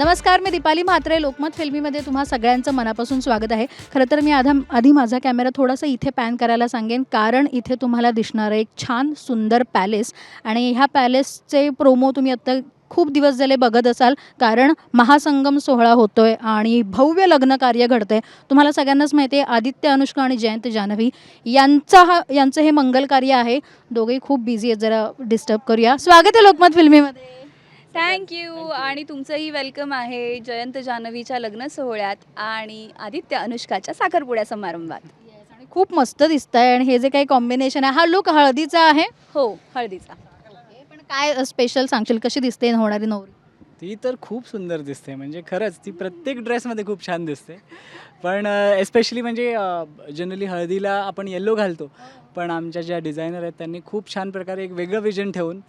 नमस्कार मी दीपाली म्हात्रे. लोकमत फिल्मीमध्ये तुम्हा सगळ्यांचं मनापासून स्वागत आहे. खरं तर मी आधा आधी माझा कॅमेरा थोडासा इथे पॅन करायला सांगेन कारण इथे तुम्हाला दिसणारं एक छान सुंदर पॅलेस. आणि ह्या पॅलेसचे प्रोमो तुम्ही आत्ता खूप दिवस झाले बघत असाल कारण महासंगम सोहळा होतोय आणि भव्य लग्न कार्य घडतंय. तुम्हाला सगळ्यांनाच माहिती आहे आदित्य अनुष्का आणि जयंत जान्हवी यांचा हा यांचं हे मंगल कार्य आहे. दोघेही खूप बिझी आहेत जरा डिस्टर्ब करूया. स्वागत आहे लोकमत फिल्मीमध्ये. थँक्यू आणि तुमचंही वेलकम आहे जयंत जान्हवीच्या लग्न सोहळ्यात आणि आदित्य अनुष्काच्या साखरपुड्या समारंभात. आणि खूप मस्त दिसत आहे आणि हे जे काही कॉम्बिनेशन आहे हा लुक हळदीचा आहे? हो हळदीचा. पण काय स्पेशल सांगशील कशी दिसते होणारी नवरी? ती तर खूप सुंदर दिसते म्हणजे खरंच ती प्रत्येक ड्रेसमध्ये खूप छान दिसते. पण एस्पेशली म्हणजे जनरली हळदीला आपण येल्लो घालतो. पण आमच्या ज्या डिझायनर आहेत त्यांनी खूप छान प्रकारे एक वेगळं विजन ठेवून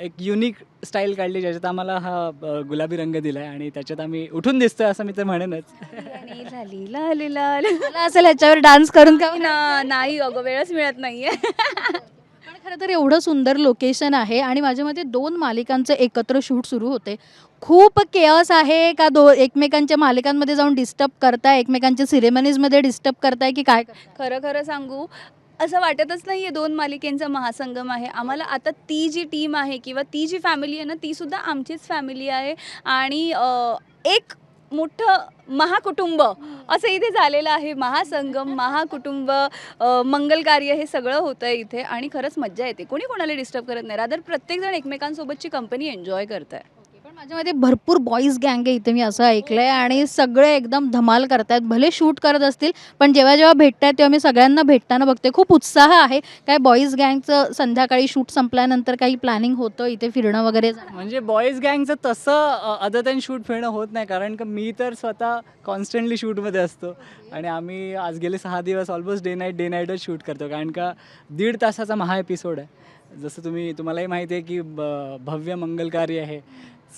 एक युनिक स्टाईल काढली ज्याच्यात आम्हाला हा गुलाबी रंग दिला आहे आणि त्याच्यात आम्ही उठून दिसतोय असं मी तर म्हणेनच आणि लाली लाली लाल. मला असेल ह्याच्यावर डान्स करून का ना नाही अगं वेळच मिळत नाहीये पण खरं तर एवढं सुंदर लोकेशन आहे आणि माझ्या मते दोन मालिकांचं एकत्र शूट सुरू होते खूप केअस आहे का दो एकमेकांच्या मालिकांमध्ये जाऊन डिस्टर्ब करताय एकमेकांच्या सिरेमनीजमध्ये डिस्टर्ब करताय की काय? खरं खरं सांगू असं वाटतच नाही आहे दोन मालिकेंचा महासंगम आहे. आम्हाला आता ती जी टीम आहे किंवा ती जी फॅमिली आहे ना ती सुद्धा आमचीच फॅमिली आहे. आणि एक मोठं महाकुटुंब असं इथे झालेलं आहे. महासंगम महाकुटुंब मंगल कार्य हे सगळं होतं इथे आणि खरंच मज्जा येते. कोणी कोणाला डिस्टर्ब करत नाही. रादर प्रत्येकजण एकमेकांसोबतची कंपनी एन्जॉय करत आहे माझ्या मते भरपूर बॉईज गँग आहे इथे मी असं ऐकलंय. आणि सगळे एकदम धमाल करतायत. भले शूट करत असतील पण जेव्हा जेव्हा भेटतायत तेव्हा मी सगळ्यांना भेटताना बघते. खूप उत्साह आहे. काय बॉईज गँगचं संध्याकाळी शूट संपल्यानंतर काही प्लॅनिंग होतं? इथे फिरणं वगैरे? म्हणजे बॉईज गँगचं तसं अदर दॅन शूट फिरणं होत नाही. कारण का मी तर स्वतः कॉन्स्टंटली शूटमध्ये असतो. आणि आम्ही आज गेले सहा दिवस ऑलमोस्ट डे नाईट डे नाईटच शूट करतो. कारण का दीड तासाचा महा एपिसोड आहे. जसं तुम्ही तुम्हालाही माहिती आहे की ब भव्य मंगल कार्य आहे.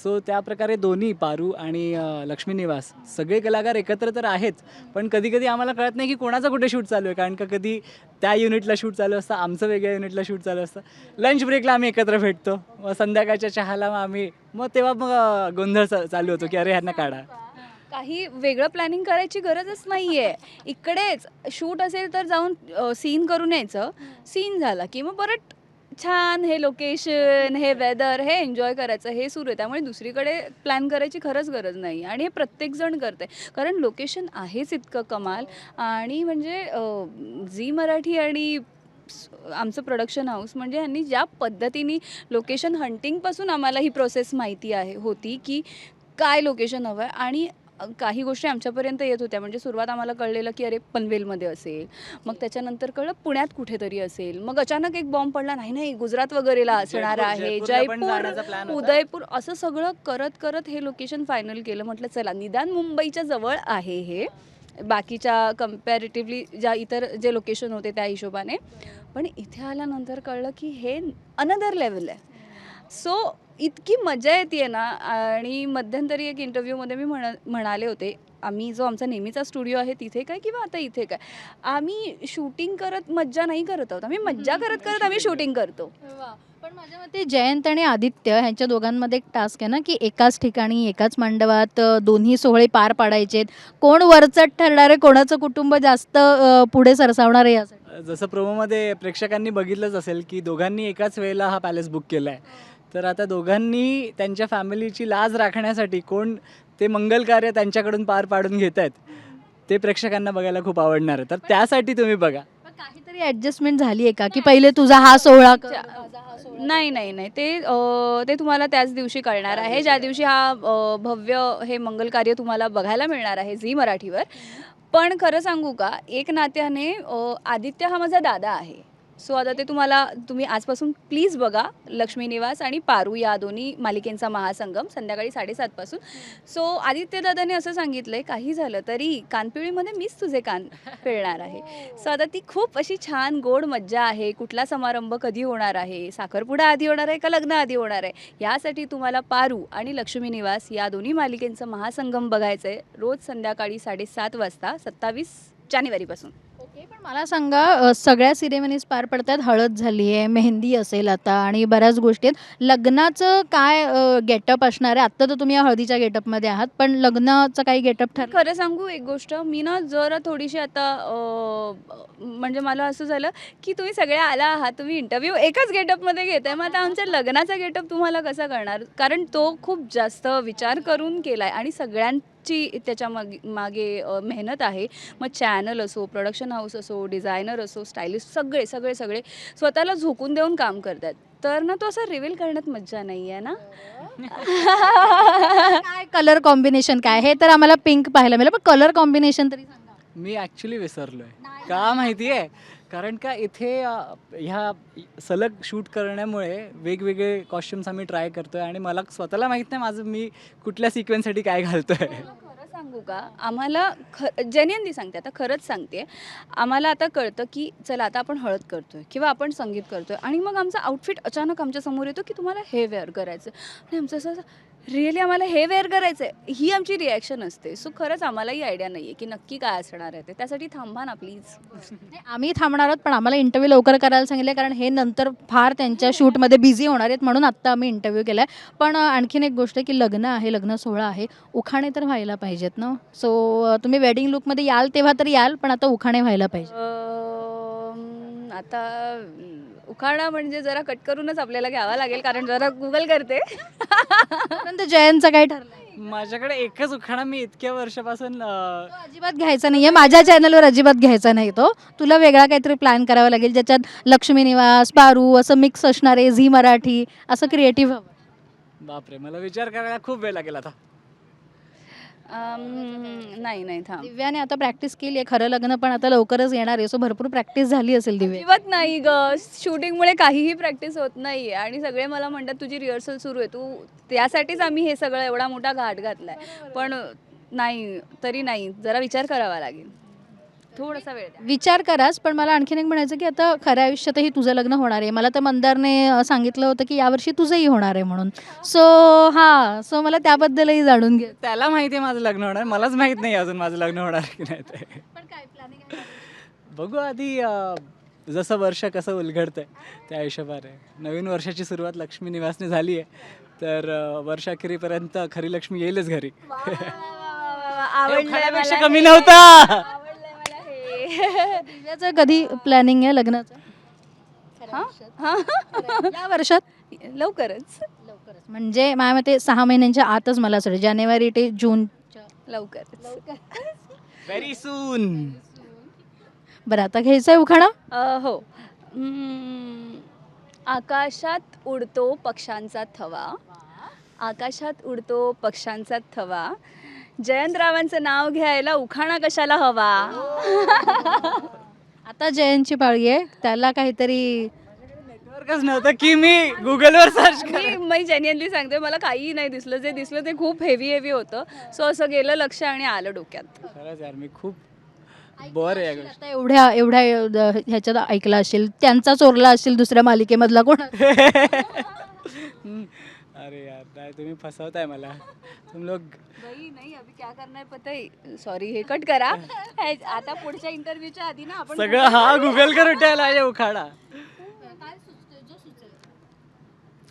सो त्या प्रकारे दोन्ही पारू आणि लक्ष्मी निवास सगळे कलाकार एकत्र तर आहेच पण कधी कधी आम्हाला कळत नाही की कोणाचं कुठे शूट चालू आहे कारण का कधी त्या युनिटला शूट चालू असतं आमचं वेगळ्या युनिटला शूट चालू असतं. लंच ब्रेकला आम्ही एकत्र भेटतो मग संध्याकाळच्या चहाला मग आम्ही मग तेव्हा मग गोंधळ चा- चालू होतो की अरे ह्यांना काढा. काही वेगळं प्लॅनिंग करायची गरजच नाही आहे इकडेच शूट असेल तर जाऊन सीन करून यायचं. सीन झाला की मग परत छान हे लोकेशन हे वेदर हे एन्जॉय करायचं हे सुरू आहे. त्यामुळे दुसरीकडे प्लॅन करायची खरंच गरज नाही. आणि हे प्रत्येकजण करते कारण लोकेशन आहेच इतकं कमाल. आणि म्हणजे झी मराठी आणि आमचं प्रोडक्शन हाऊस म्हणजे यांनी ज्या पद्धतीने लोकेशन हंटिंगपासून आम्हाला ही प्रोसेस माहिती आहे होती की काय लोकेशन हवं आहे आणि काही गोष्टी आमच्यापर्यंत येत होत्या. म्हणजे सुरुवात आम्हाला कळलेलं की अरे पनवेलमध्ये असेल. मग त्याच्यानंतर कळलं पुण्यात कुठेतरी असेल. मग अचानक एक बॉम्ब पडला. नाही नाही गुजरात वगैरेला असणार आहे. जयपूर. उदयपूर असं सगळं करत करत हे लोकेशन फायनल केलं. म्हटलं चला निदान मुंबईच्या जवळ आहे हे. बाकीच्या कम्पॅरेटिव्हली ज्या इतर जे लोकेशन होते त्या हिशोबाने. पण इथे आल्यानंतर कळलं की हे अनदर लेवल आहे. सो इतकी मजा येते ना. आणि मध्यंतरी एक इंटरव्ह्यूमध्ये मी म्हण म्हणाले होते आम्ही जो आमचा नेहमीचा स्टुडिओ आहे तिथे काय किंवा आता इथे काय? आम्ही शूटिंग करत मज्जा नाही करत आहोत. आम्ही मज्जा करत करत आम्ही शूटिंग करतो. पण माझ्या मते जयंत आणि आदित्य ह्यांच्या दोघांमध्ये एक टास्क आहे ना की एकाच ठिकाणी एकाच मंडपात अ, दोन्ही सोहळे पार पाडायचे कोण वरचढ ठरणार आहे कोणाचं कुटुंब जास्त पुढे सरसावणार आहे यासाठी? जसं प्रोमोमध्ये प्रेक्षकांनी बघितलंच असेल की दोघांनी एकाच वेळेला हा पॅलेस बुक केला आहे तर आता दोघांनी त्यांच्या फॅमिलीची लाज राखण्यासाठी कोण ते मंगल कार्य त्यांच्याकडून पार पाडून घेत आहेत ते प्रेक्षकांना बघायला खूप आवडणार आहे. तर त्यासाठी तुम्ही बघा. पण काहीतरी ऍडजस्टमेंट झाली आहे का? की पहिले तुझा हा सोहळा कर, चा- माझा हा सोहळा नाही नाही नाही. ते अ, ते तुम्हाला त्याच दिवशी कळणार आहे. ज्या दिवशी हा अ, भव्य हे मंगल कार्य तुम्हाला बघायला मिळणार आहे झी मराठीवर. पण खरं सांगू का एक नात्याने अ, आदित्य हा माझा दादा आहे. सो आता ते तुम्हाला तुम्ही आजपासून प्लीज बघा लक्ष्मी निवास आणि पारू या दोन्ही मालिकेंचा महासंगम संध्याकाळी साडेसातपासून सो आदित्य दादाने असं सांगितलं आहे काही झालं तरी कानपिळीमध्ये मीच तुझे कान पिळणार आहे. सो आता ती खूप अशी छान गोड मज्जा आहे. कुठला समारंभ कधी होणार आहे? साखरपुडा आधी होणार आहे का लग्न आधी होणार आहे? यासाठी तुम्हाला पारू आणि लक्ष्मी निवास या दोन्ही मालिकेंचं महासंगम बघायचं आहे रोज संध्याकाळी साडेसात वाजता सत्तावीस जानेवारीपासून. ओके पण मला सांगा अ, सगळ्या सिरेमनीज पार पडतात हळद झाली आहे मेहंदी असेल आता आणि बऱ्याच गोष्टी आहेत. लग्नाचं काय गेटअप असणार आहे? आत्ता तर तुम्ही या हळदीच्या गेटअपमध्ये आहात पण लग्नाचं काही गेटअप ठरलं? खरं सांगू एक गोष्ट मी ना जरा थोडीशी आता अं, म्हणजे मला असं झालं की तुम्ही सगळे आला आहात तुम्ही इंटरव्ह्यू एकाच गेटअपमध्ये घेताय मग आता आमच्या लग्नाचा गेटअप तुम्हाला कसा करणार कारण तो खूप जास्त विचार करून केला आहे आणि सगळ्यांची त्याच्यामागे मागे मेहनत आहे. मग चॅनल असो प्रोडक्शन हाऊस असो डिझायनर असो स्टायलिस्ट सगळे सगळे सगळे स्वतःला झोकून देऊन काम करतात. तर ना तो असं रिव्हील करण्यात मज्जा नाही आहे ना? काय कलर कॉम्बिनेशन काय? हे तर आम्हाला पिंक पाहायला मिळेल पण कलर कॉम्बिनेशन तरी सांगा. मी ॲक्च्युली विसरलो आहे का माहिती आहे कारण का इथे ह्या सलग शूट करण्यामुळे वेगवेगळे कॉस्ट्युम्स आम्ही ट्राय करतोय आणि मला स्वतःला माहीत नाही माझं मी कुठल्या सिक्वेन्ससाठी काय घालतोय. हो, हो, खरं सांगू का? आम्हाला ख जेन्युअनली सांगते आता खरंच सांगते. आम्हाला आता कळतं की चला आता आपण हळद करतोय किंवा आपण संगीत करतोय आणि मग आमचा आउटफिट अचानक आमच्यासमोर येतो की तुम्हाला हे वेअर करायचं आणि आमचं असं रिअली आम्हाला हे वेअर करायचं आहे ही आमची रिॲक्शन असते. सो खरंच आम्हालाही आयडिया नाही आहे की नक्की काय असणार आहे ते. त्यासाठी थांबा ना प्लीज नाही, आम्ही थांबणार आहोत पण आम्हाला इंटरव्ह्यू लवकर करायला सांगितलं कारण हे नंतर फार त्यांच्या शूटमध्ये बिझी होणार आहेत म्हणून आत्ता आम्ही इंटरव्ह्यू केला आहे पण आणखीन एक गोष्ट की लग्न आहे लग्न सोहळा आहे. उखाणे तर व्हायला पाहिजेत ना? सो तुम्ही वेडिंग लुकमध्ये याल तेव्हा तर याल पण आता उखाणे व्हायला पाहिजे. आता उखाणा म्हणजे जरा कट करूनच आपल्याला घ्यावा लागेल कारण जरा गुगल करते. परंतु जयंतचं काय ठरलंय? माझ्याकडे एकच उखाणा मी इतक्या वर्षापासून अ, अजिबात घ्यायचा नाहीये. माझ्या चॅनलवर अजिबात घ्यायचा नाही तो. तुला वेगळा काहीतरी प्लॅन करावा लागेल ज्याच्यात लक्ष्मी निवास पारू असं मिक्स असणार आहे झी मराठी असं क्रिएटिव्ह हवं. बापरे मला विचार करायला खूप वेळ लागेल आता. नाही नाही थांब. दिव्याने आता प्रॅक्टिस केली आहे खरं लग्न पण आता लवकरच येणार आहे. सो भरपूर प्रॅक्टिस झाली असेल दिव्या अजिबात नाही ग. शूटिंगमुळे काहीही प्रॅक्टिस होत नाही आणि सगळे मला म्हणतात तुझी रिहर्सल सुरू आहे. तू त्यासाठीच आम्ही हे सगळं एवढा मोठा घाट घातलाय. पण नाही तरी नाही. जरा विचार करावा लागेल. थोडासा वेळ द्या. विचार कराच पण मला आणखीन एक म्हणायचं की आता खऱ्या आयुष्यातही तुझं लग्न होणार आहे. मला तर मंदारने अ, सांगितलं होतं की यावर्षी तुझंही होणार आहे म्हणून. सो हां सो मला त्याबद्दलही जाणून घे. त्याला माहिती आहे माझं लग्न होणार. मलाच माहीत नाही अजून माझं लग्न होणार की नाही ते. पण काय प्लॅनिंग बघू आधी अ, जसं वर्ष कसं उलगडतंय त्या हिशोबाने. नवीन वर्षाची सुरुवात लक्ष्मी निवासने झाली आहे. तर अ, वर्षाखेरीपर्यंत खरी लक्ष्मी येईलच घरी. मला. कमी. नव्हता. दिव्याचं कधी प्लॅनिंग आहे लग्नाचं? हा? हा? या वर्षात? लवकरच. लवकरच. म्हणजे माझ्या मते सहा महिन्यांच्या आतच मला असं वाटतं. जानेवारी ते जूनच्या लवकरच. व्हेरी सून बरं आता घ्यायचं आहे उखाणा? अ, हो. हम्म, आकाशात उडतो पक्ष्यांचा थवा. आकाशात उडतो पक्ष्यांचा थवा. जयंतरावांचं नाव घ्यायला उखाणा कशाला हवा? आता जयंतची पाळी आहे. त्याला काहीतरी नेटवर्कच नव्हतं की मी गुगलवर सर्च मी मी जेन्युअनली सांगते मला काहीही नाही दिसलं. जे दिसलं ते खूप हेवी हेवी होतं. सो असं गेलं लक्ष आणि आलं डोक्यात. खरंच यार मी खूप बर आहे या गोष्टी. आता एवढ्या एवढ्या ह्याच्यात ऐकला असेल त्यांचा चोरला असेल दुसऱ्या मालिकेमधला कोण? हम्म. अरे यार नाही तुम्ही फसवताय मला. तुम लोग बाई नाही अभि क्या करणार पता सॉरी हे कट करा. हे- आता पुढच्या इंटरव्ह्यूच्या आधी ना आपण सगळं हा गुगल कर उठायला आहे उखाडा.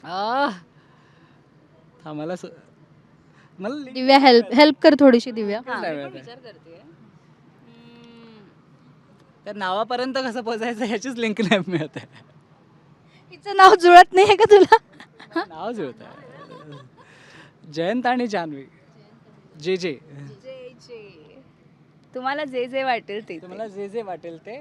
आ हा मला स- मला link दिव्या हेल्प हेल्प कर थोडीशी दिव्या. हा, मी पण. विचार करते त्या नावापर्यंत कसं पोचायचं ह्याचीच लिंक नाही मिळत आहे. तिचं नाव जुळत नाही का तुला? नाव जुळत आहे जयंत आणि जान्हवी. जे जे. जे जे तुम्हाला जे जे वाटेल ते तुम्हाला जे जे वाटेल ते.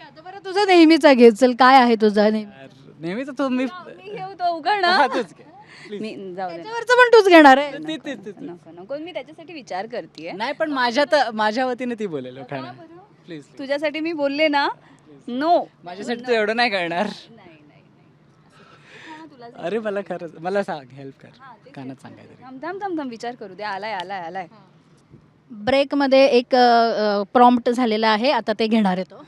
आता बरं तुझं नेहमीचा घे चल काय आहे तुझा नेहमी? यार, नेहमीच तो मी मी घेऊ तो उघडा हा, तूच घे. Please. मी जाऊ दे. त्याच्यावरचं पण तूच घेणार आहे. ते- ते- ते- ते. नको नको. मी त्याच्यासाठी विचार करते नाही पण माझ्या तर माझ्या वतीने ती बोलेल उखाणा प्लीज तुझ्यासाठी मी बोलले ना? नो माझ्यासाठी तू एवढं नाही करणार. हा, तुला अरे मला खरंच मला सांग हेल्प कर. कानात सांगायचं थांब थांब थांब थांब विचार करू दे. आलाय आलाय आलाय. ब्रेकमध्ये एक प्रॉम्प्ट झालेला आहे. आता ते घेणार आहे तो.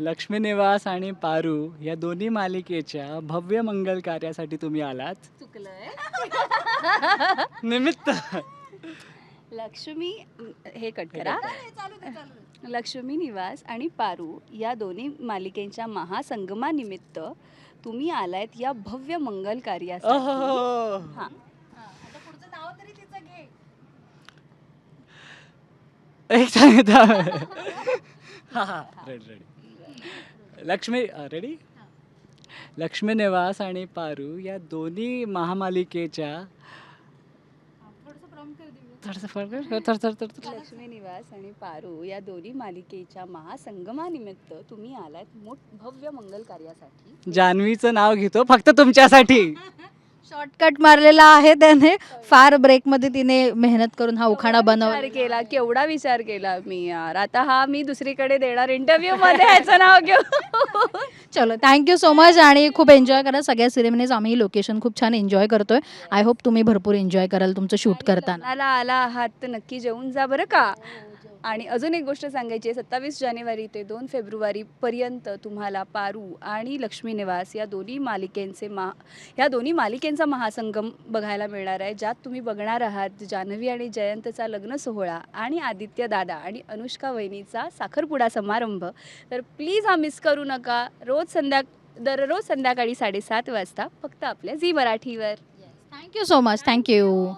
लक्ष्मी निवास आणि पारू या दोन्ही मालिकेच्या भव्य मंगल कार्यासाठी तुम्ही आलात. निमित्त. लक्ष्मी हे कट करा. लक्ष्मी निवास आणि पारू या दोन्ही मालिकेच्या महासंगमानिमित्त तुम्ही आलायत या भव्य मंगल कार्यासाठी अहो. हा. एक सांगता हा हा. Ready ready Lakshmi ready Lakshmi Niwas आणि पारू या दोन्ही महामालिकेच्या थोडंसं फरक आहे? थोडं- थोडं- थोडं- थोडं- लक्ष्मी निवास आणि पारू या दोन्ही मालिकेच्या महासंगमानिमित्त तुम्ही आलात मोठ भव्य मंगल कार्यासाठी जान्हवीचं नाव घेतो फक्त तुमच्यासाठी शॉर्टकट मारलेला आहे त्याने. फार ब्रेकमध्ये तिने मेहनत करून हा उखाणा बनवला विचार केला केवढा विचार केला मी यार. आता हा मी दुसरीकडे देणार इंटरव्ह्यू मध्ये ह्याचं नाव घेऊ चलो थँक्यू सो मच आणि खूप एन्जॉय करा. सगळ्या सिनेमनीज आम्ही लोकेशन खूप छान एन्जॉय करतोय. आय होप तुम्ही भरपूर एन्जॉय कराल तुमचं शूट करताना. लग्नाला आला आहात तर नक्की जेवून जा बरं का. आणि अजून एक गोष्ट सांगायची आहे सत्तावीस जानेवारी ते दोन फेब्रुवारी पर्यंत तुम्हाला पारू आणि लक्ष्मी निवास या दोन्ही मालिकेंचे मा या दोन्ही मालिकेंचा महासंगम बघायला मिळणार आहे ज्यात तुम्ही बघणार आहात जान्हवी आणि जयंतचा लग्न सोहळा आणि आदित्य दादा आणि अनुष्का वहिनीचा साखरपुडा समारंभ. तर प्लीज हा मिस करू नका. रोज संध्या दररोज संध्याकाळी साडेसात वाजता फक्त आपल्या झी मराठीवर. Thank you so much thank you